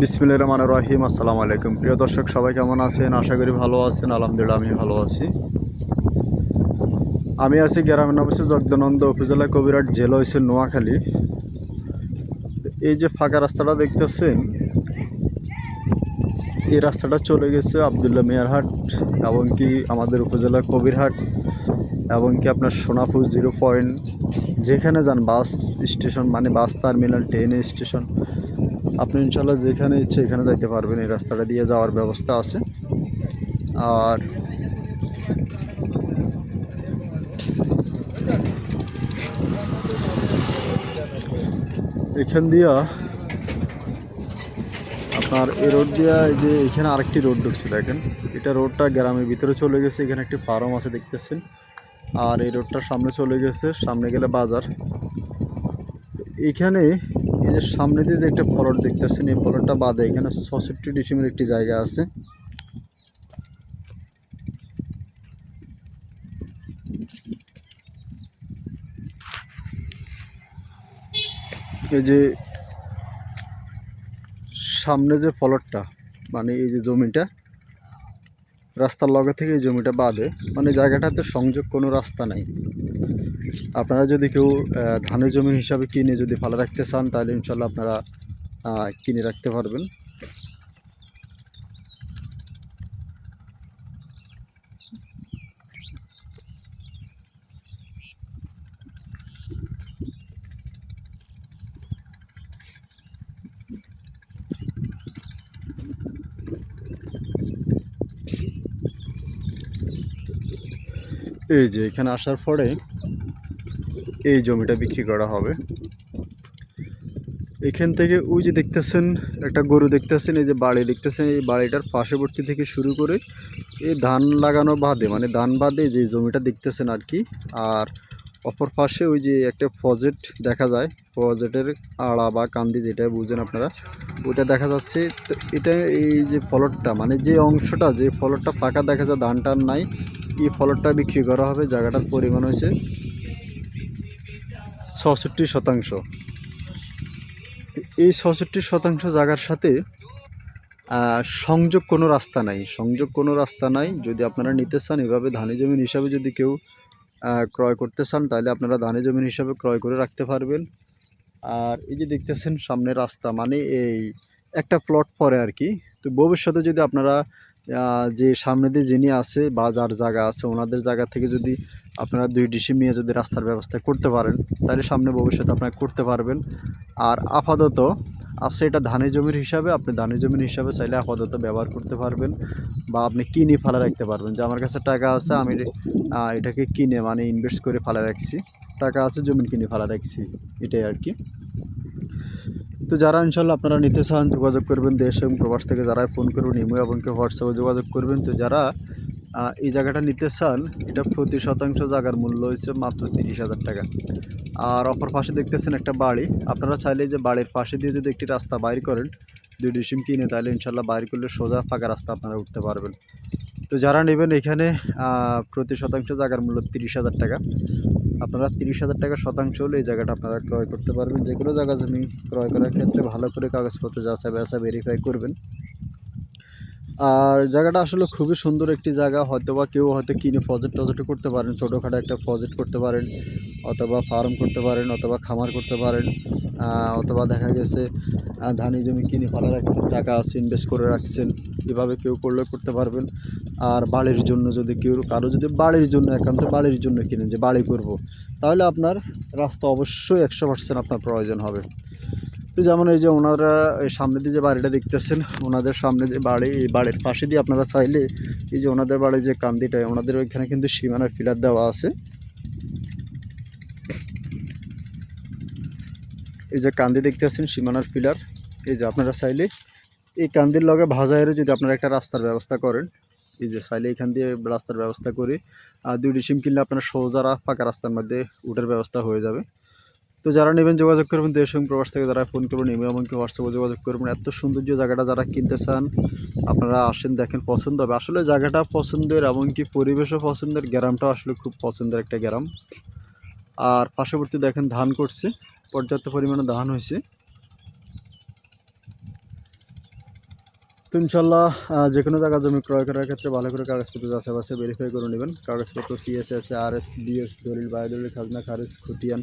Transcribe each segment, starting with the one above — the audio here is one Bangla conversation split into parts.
বিসমিল্লা রহমান রহিম, আসসালামু আলাইকুম। প্রিয় দর্শক, সবাই কেমন আছেন? আশা করি ভালো আছেন, আলহামদুলিল্লাহ আমি ভালো আছি। আমি আছি গ্রামের নাম জগদানন্দ উপজেলা কবিরাট জেলা হয়েছে নোয়াখালী। এই যে ফাঁকা রাস্তাটা দেখতেছেন, এই রাস্তাটা চলে গেছে আবদুল্লাহ মিয়ারহাট এবং কি আমাদের উপজেলা কবিরহাট, এবং কি আপনার সোনাপুর জিরো পয়েন্ট, যেখানে যান বাস স্টেশন মানে বাস টার্মিনাল ট্রেনের স্টেশন। আপনি ইনশাল্লাহ যেখানে ইচ্ছে এখানে যাইতে পারবেন, এই রাস্তাটা দিয়ে যাওয়ার ব্যবস্থা আছে। আর এখান দিয়া আপনার এই রোড দিয়া, এই যে এখানে আরেকটি রোড ঢুকছে দেখেন। এটা রোডটা গ্রামের ভিতরে চলে গেছে, এখানে একটি ফার্ম আছে দেখতেছেন। আর এই রোডটার সামনে চলে গেছে, সামনে গেলে বাজার। এখানে যে সামনে দিয়ে যে একটা ফলট দেখতেছেন, এই ফলটটা বাদে এখানে ছষট্টি ডিসিমের একটি জায়গা আছে। এই যে সামনে যে ফলটটা মানে এই যে জমিটা রাস্তার লগে থেকে জমিটা বাদে মানে জায়গাটাতে সংযোগ কোনো রাস্তা নাই। আপনারা যদি কেউ ধানের জমি হিসাবে কিনে যদি ভালো রাখতে চান, তাহলে ইনশাল্লাহ আপনারা কিনে রাখতে পারবেন। এই যে এখানে আসার পরে এই জমিটা বিক্রি করা হবে। এখান থেকে ওই যে দেখতেছেন, একটা গরু দেখতেছেন, এই যে বাড়ি দেখতেছেন, এই বাড়িটার পার্শ্ববর্তী থেকে শুরু করে এই ধান লাগানো বাদে মানে ধান বাদে যে জমিটা দেখতেছেন আর কি। আর অপর পাশে ওই যে একটা ফজেট দেখা যায়, ফজেটের আড়া বা কান্দি যেটা বুঝেন আপনারা, ওইটা দেখা যাচ্ছে। এটা এই যে ফলটটা মানে যে অংশটা, যে ফলটটা পাকা দেখা যায় ধান টান নাই এই ফলটটা বিক্রি করা হবে, জায়গাটার পরিমাণ হয়েছে ছষট্টি শতাংশ। এই ছষট্টি শতাংশ জায়গার সাথে সংযোগ কোনো রাস্তা নাই। সংযোগ কোনো রাস্তা নাই। যদি আপনারা নিতে চান, এভাবে ধানি জমিন হিসাবে যদি কেউ ক্রয় করতে চান, তাহলে আপনারা ধানি জমিন হিসাবে ক্রয় করে রাখতে পারবেন। আর এই যে দেখতেছেন, সামনে রাস্তা মানে এই একটা প্লট পরে আর কি। তো ভবিষ্যতে যদি আপনারা যে সামনে দিয়ে যিনি আছে বা যার জায়গা আছে, ওনাদের জায়গা থেকে যদি আপনারা দুই ডিসি নিয়ে যদি রাস্তার ব্যবস্থা করতে পারেন, তাহলে সামনে ভবিষ্যতে আপনারা করতে পারবেন। আর আপাতত আছে এটা ধানের জমির হিসাবে, আপনি ধানের জমির হিসাবে চাইলে আপাতত ব্যবহার করতে পারবেন বা আপনি কিনে ফেলা রাখতে পারবেন। যে আমার কাছে টাকা আছে, আমি এটাকে কিনে মানে ইনভেস্ট করে ফেলা রাখছি। টাকা আছে জমি কিনে ফেলা রাখছি, এটাই আর কি। তো যারা ইনশাল্লাহ আপনারা নিতে চান, যোগাযোগ করবেন দেশ এবং প্রবাস থেকে, যারা ফোন করবেন ইমো কেউ হোয়াটসঅ্যাপে যোগাযোগ করবেন, তো যারা এই জায়গাটা নিতে চান, এটা প্রতি শতাংশ জায়গার মূল্য হচ্ছে মাত্র তিরিশ হাজার টাকা। আর অপর পাশে দেখতেছেন একটা বাড়ি, আপনারা চাইলে যে বাড়ির পাশে দিয়ে যদি একটি রাস্তা বাইর করেন, দুই ডিসিম কিনে, তাহলে ইনশাল্লাহ বাইর করলে সোজা ফাঁকা রাস্তা আপনারা উঠতে পারবেন। তো যারা নেবেন এখানে প্রতি শতাংশ জায়গার মূল্য তিরিশ হাজার টাকা। আপনারা তিরিশ হাজার টাকা শতাংশ হলে এই জায়গাটা আপনারা ক্রয় করতে পারবেন। যে কোনো জায়গা জমি ক্রয় করার ক্ষেত্রে ভালো করে কাগজপত্র যাচাই বাছা ভেরিফাই করবেন। আর জায়গাটা আসলে খুবই সুন্দর একটি জায়গা হয়তো বা কেউ হয়তো কিনে প্রজেক্ট টজেক্ট করতে পারেন, ছোটোখাটো একটা প্রজেক্ট করতে পারেন, অথবা ফার্ম করতে পারেন, অথবা খামার করতে পারেন অথবা দেখা গেছে ধানি জমি কিনে ভালো রাখছেন, টাকা আছে ইনভেস্ট করে রাখছেন। এভাবে কেউ করলে করতে পারবেন। আর বাড়ির জন্য যদি কেউ, কারও যদি বাড়ির জন্য একান্ত বাড়ির জন্য কিনেন যে বাড়ি করব, তাহলে আপনার রাস্তা অবশ্যই একশো পার্সেন্ট আপনার প্রয়োজন হবে। তো যেমন এই যে ওনারা এই সামনে দিয়ে যে বাড়িটা দেখতেছেন, ওনাদের সামনে যে বাড়ি, এই বাড়ির পাশে দিয়ে আপনারা চাইলে এই যে ওনাদের বাড়ির যে কান্দিটা, ওনাদের ওইখানে কিন্তু সীমানার ফিলার দেওয়া আছে। এই যে কান্দি দেখতেছেন সীমানার পিলার এই যে আপনারা চাইলে এই কান্দির লগে ভাজায়েরও যদি আপনারা একটা রাস্তার ব্যবস্থা করেন, এই যে চাইলে এখান দিয়ে রাস্তার ব্যবস্থা করে, আর দুই ডিসিম কিনলে আপনার সোজা রা- ফাঁকা রাস্তার মধ্যে উঠার ব্যবস্থা হয়ে যাবে। তো যারা নেবেন যোগাযোগ করবেন, দেশ প্রবাস থেকে যারা ফোন করবেন, ইমেল এমনকি হোয়াটসঅ্যাপে যোগাযোগ করবেন, এত সৌন্দর্য জায়গাটা যারা কিনতে চান, আপনারা আসেন, দেখেন পছন্দ হবে। আসলে জায়গাটা পছন্দের এমনকি পরিবেশও পছন্দের, গ্রামটাও আসলে খুব পছন্দের একটা গ্রাম। আর পার্শ্ববর্তী দেখেন ধান করছে, পর্যাপ্ত পরিমাণে ধান হয়েছে। তো ইনশাল্লাহ যে কোনো জায়গা জমি ক্রয় করার ক্ষেত্রে ভালো করে কাগজপত্র যাচাই বাছাই ভেরিফাই করে নেবেন। কাগজপত্র সিএসএস আর এস বিএস দলিল, বায়োদলিল, খাজনা, খারিজ খতিয়ান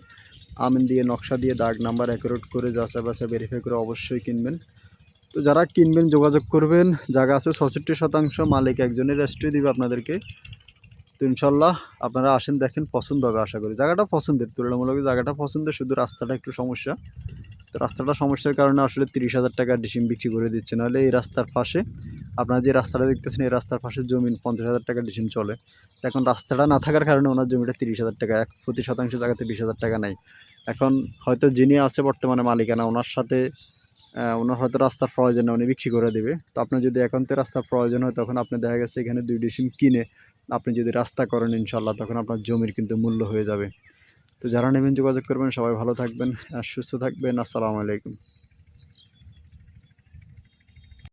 আমিন দিয়ে, নকশা দিয়ে, দাগ নাম্বার অ্যাকুরেট করে যাচাই বাছাই ভেরিফাই করে অবশ্যই কিনবেন। তো যারা কিনবেন, যোগাযোগ করবেন, জায়গা আছে ছষট্টি শতাংশ, মালিক একজনের রেস্ট্রি দিবে আপনাদেরকে। তো ইনশাল্লাহ আপনারা আসেন, দেখেন, পছন্দ হবে, আশা করি। জায়গাটা পছন্দের, তুলনামূলক জায়গাটা পছন্দের, শুধু রাস্তাটা একটু সমস্যা। তো রাস্তাটা সমস্যার কারণে আসলে তিরিশ হাজার টাকা ডিসিম বিক্রি করে দিচ্ছে। নাহলে এই রাস্তার পাশে, আপনারা যে রাস্তাটা দেখতেছেন, এই রাস্তার পাশে জমিন পঞ্চাশ হাজার টাকা ডিসিম চলে। তো এখন রাস্তাটা না থাকার কারণে ওনার জমিটা তিরিশ হাজার টাকা, এক প্রতি শতাংশ জায়গাতে বিশ হাজার টাকা নেই। এখন হয়তো যিনি আছে বর্তমানে মালিকানা, ওনার সাথে ওনার হয়তো রাস্তার প্রয়োজন উনি বিক্রি করে দেবে। তো আপনার যদি একান্তে রাস্তার প্রয়োজন হয়, তখন আপনি দেখা গেছে এখানে দুই ডিসিম কিনে, আপনি যদি রাস্তা করেন ইনশাল্লাহ তখন আপনার জমির কিন্তু মূল্য হয়ে যাবে। তো যারা নেবেন যোগাযোগ করবেন সবাই ভালো থাকবেন সুস্থ থাকবেন। আসসালামু আলাইকুম।